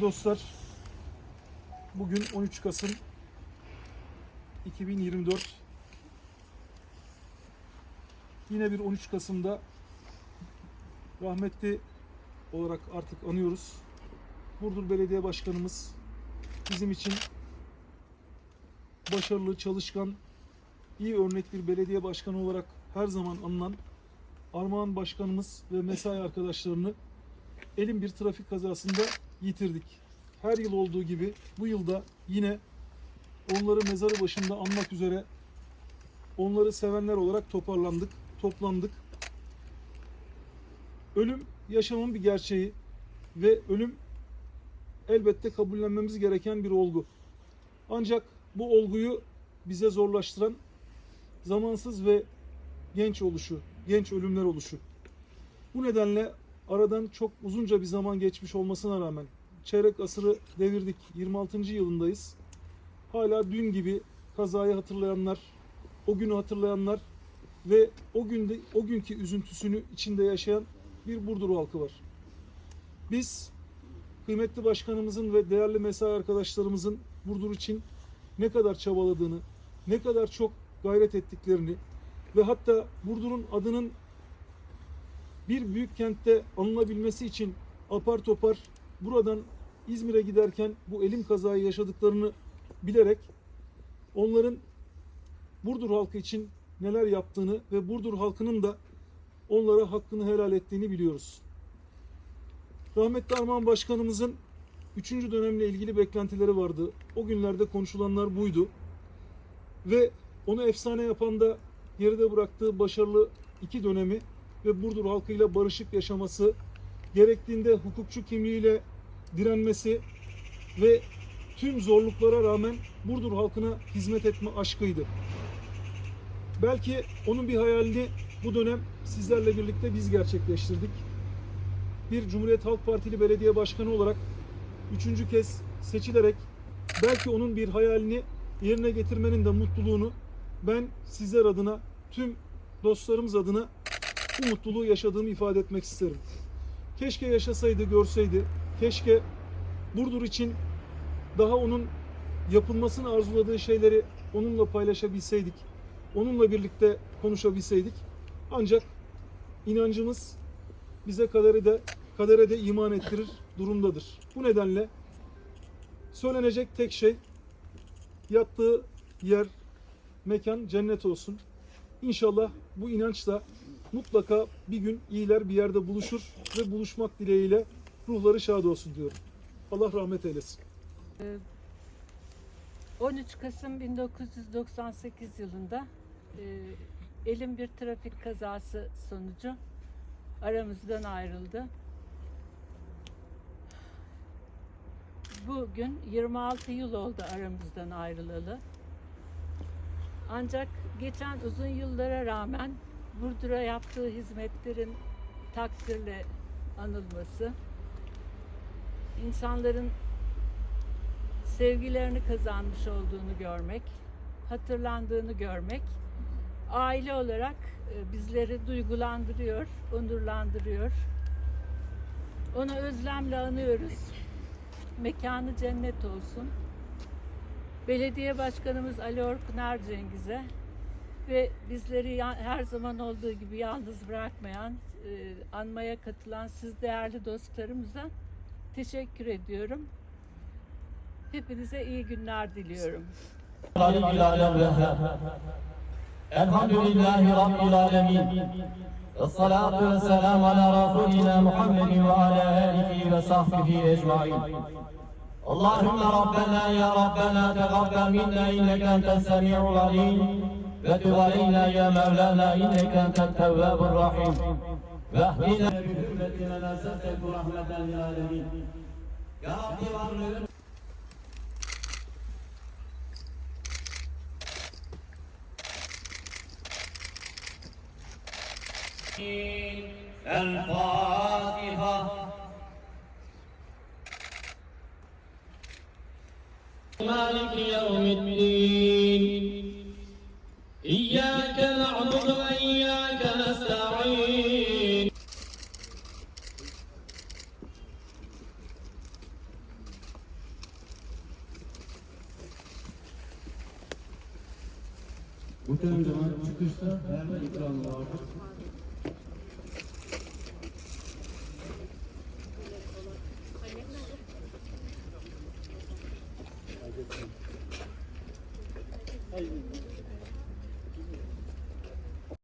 Dostlar, bugün 13 Kasım 2024. Yine bir 13 Kasım'da rahmetli olarak artık anıyoruz. Burdur Belediye Başkanımız bizim için başarılı, çalışkan, iyi örnek bir belediye başkanı olarak her zaman anılan Armağan Başkanımız ve mesai arkadaşlarını elin bir trafik kazasında yitirdik. Her yıl olduğu gibi bu yılda yine onları mezarı başında anmak üzere onları sevenler olarak toparlandık, toplandık. Ölüm yaşamın bir gerçeği ve ölüm elbette kabullenmemiz gereken bir olgu. Ancak bu olguyu bize zorlaştıran zamansız ve genç oluşu, genç ölümler oluşu. Bu nedenle aradan çok uzunca bir zaman geçmiş olmasına rağmen çeyrek asırı devirdik. 26. yılındayız. Hala dün gibi kazayı hatırlayanlar, o günü hatırlayanlar ve o günde o günkü üzüntüsünü içinde yaşayan bir Burdur halkı var. Biz kıymetli başkanımızın ve değerli mesai arkadaşlarımızın Burdur için ne kadar çabaladığını, ne kadar çok gayret ettiklerini ve hatta Burdur'un adının bir büyük kentte anılabilmesi için apar topar buradan İzmir'e giderken bu elim kazayı yaşadıklarını bilerek onların Burdur halkı için neler yaptığını ve Burdur halkının da onlara hakkını helal ettiğini biliyoruz. Rahmetli Armağan Başkanımızın 3. dönemle ilgili beklentileri vardı. O günlerde konuşulanlar buydu. Ve onu efsane yapan da geride bıraktığı başarılı iki dönemi ve Burdur halkıyla barışık yaşaması, gerektiğinde hukukçu kimliğiyle direnmesi ve tüm zorluklara rağmen Burdur halkına hizmet etme aşkıydı. Belki onun bir hayalini bu dönem sizlerle birlikte biz gerçekleştirdik. Bir Cumhuriyet Halk Partili belediye başkanı olarak üçüncü kez seçilerek belki onun bir hayalini yerine getirmenin de mutluluğunu ben sizler adına, tüm dostlarımız adına bu mutluluğu yaşadığımı ifade etmek isterim. Keşke yaşasaydı, görseydi. Keşke Burdur için daha onun yapılmasını arzuladığı şeyleri onunla paylaşabilseydik. Onunla birlikte konuşabilseydik. Ancak inancımız bize kadere de kadere de iman ettirir durumdadır. Bu nedenle söylenecek tek şey yattığı yer, mekan cennet olsun. İnşallah bu inançla mutlaka bir gün iyiler bir yerde buluşur ve buluşmak dileğiyle ruhları şad olsun diyorum. Allah rahmet eylesin. 13 Kasım 1998 yılında e, elim bir trafik kazası sonucu aramızdan ayrıldı. Bugün 26 yıl oldu aramızdan ayrılalı. Ancak geçen uzun yıllara rağmen Burdur'a yaptığı hizmetlerin takdirle anılması, insanların sevgilerini kazanmış olduğunu görmek, hatırlandığını görmek aile olarak e, bizleri duygulandırıyor, onurlandırıyor. Onu özlemle anıyoruz mekanı cennet olsun. Belediye Başkanımız Ali Orkunar Cengiz'e ve bizleri her zaman olduğu gibi yalnız bırakmayan, e, anmaya katılan siz değerli dostlarımıza teşekkür ediyorum. Hepinize iyi günler diliyorum. Elhamdülillahi Rabbil Alemin. الصلاة والسلام على رسولنا محمد وعلى آله وصحبه أجمعين اللهم ربنا يا ربنا تقبل منا إنك أنت السميع العليم وتب علينا يا مولانا إنك أنت التواب الرحيم واهدنا بحرمة من أرسلتك رحمة للعالمين يا رب varlığın الفاتحة مالك يوم الدين إياك نعبد وإياك نستعين Muhterem cemaat çıkışta verme ikramı vardır.